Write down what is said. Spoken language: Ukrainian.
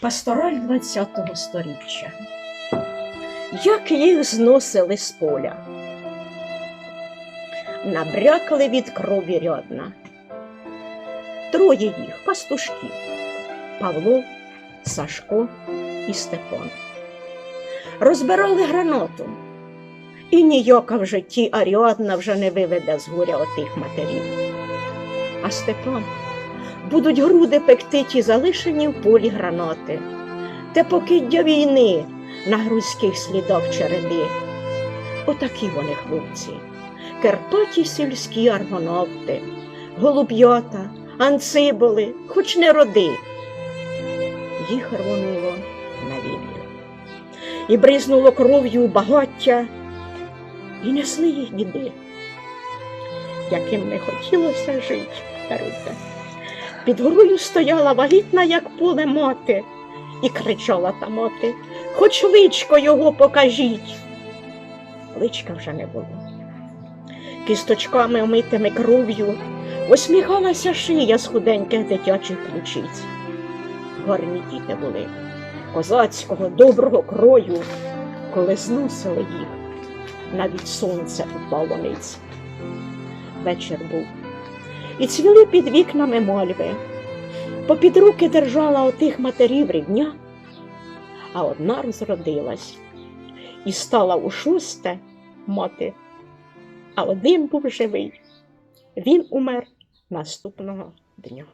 Пастораль ХХ сторіччя. Як їх зносили з поля. Набрякли від крові рядна. Троє їх пастушків Павло, Сашко і Степан. Розбирали гранату, і ніяка в житті Аріадна вже не виведе з горя отих матерів. А Степан будуть груди пекти ті залишені в полі гранати, те покиддя війни на грузьких слідах череди. Отакі вони хлопці, керпаті сільські аргонавти, голуб'ята, анциболи, хоч не роди. Їх рвонуло на віллю. І бризнуло кров'ю багаття, і несли їх діди, яким не хотілося жити, Таруся. Під горою стояла вагітна, як поле мати, і кричала та мати, хоч личко його покажіть. Личка вже не було. Кісточками омитими кров'ю усміхалася шия з худеньких дитячих ключиць. Гарні діти були, козацького доброго крою, коли зносили їх, навіть сонце упало ниць. Вечір був і цвіли під вікнами мальви. Попід руки держала отих матерів рідня, а одна розродилась і стала у шосте мати, а один був живий. Він умер наступного дня.